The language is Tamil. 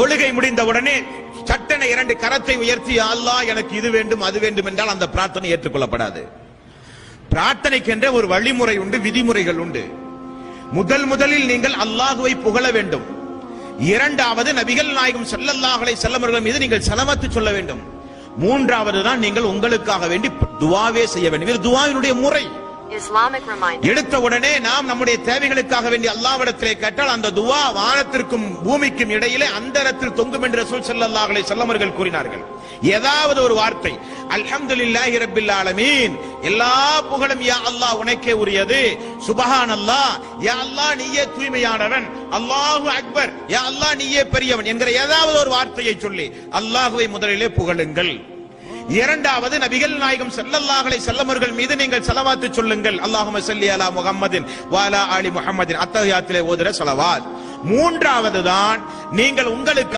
தொழுகை முடிந்தவுடனே சட்டென இரண்டு கரத்தை உயர்த்தி அல்லாஹ் எனக்கு இது வேண்டும் அது வேண்டும் என்றால் அந்த பிரார்த்தனை ஏற்றுக்கொள்ளப்படாது. பிரார்த்தனைக்கென்ற ஒரு வழிமுறை உண்டு விதிமுறைகள் உண்டு. முதல் முதலில் நீங்கள் அல்லாஹுவை புகழ வேண்டும். இரண்டாவது நபிகள் நாயகம் செல்லல்லாஹலை செல்லமர்கள் மீது நீங்கள் சலமத்து சொல்ல வேண்டும். மூன்றாவது தான் நீங்கள் உங்களுக்காக வேண்டி துவாவே செய்ய வேண்டும். இது துவாவினுடைய முறை. எடுத்த உடனே நாம் நம்முடைய தேவைகளுக்காக வேண்டிய அல்லாவிடத்திலே கேட்டால் அந்த துவா வானத்திற்கும் பூமிக்கும் இடையிலே அந்த இடத்தில் தொங்கும் என்று ரசூல் ஸல்லல்லாஹு அலைஹி வஸல்லம் கூறினார்கள். ஏதாவது ஒரு வார்த்தை அல்ஹம்துலில்லாஹி ரப்பில் ஆலமீன். எல்லா புகழும் யா அல்லாஹ் உனக்கே உரியது. சுபஹான் சுபஹானல்லாஹ். யா அல்லாஹ் நீயே தூய்மையானவன். அல்லாஹு அக்பர். யா அல்லாஹ் நீயே பெரியவன் என்கிற ஏதாவது ஒரு வார்த்தையை சொல்லி அல்லாஹுவை முதலிலே புகழுங்கள். இரண்டாவது நபிகள் நாயகம் செல்லல்லாஹலை செல்லமர்கள் மீது நீங்கள் செலவாத்து சொல்லுங்கள். அல்லாஹும ஸல்லி அலா முஹம்மதின் வாலா அலி ஆலி அத்தகையாத்திலே ஓதுற செலவாத் மூன்றாவது தான் நீங்கள் உங்களுக்கு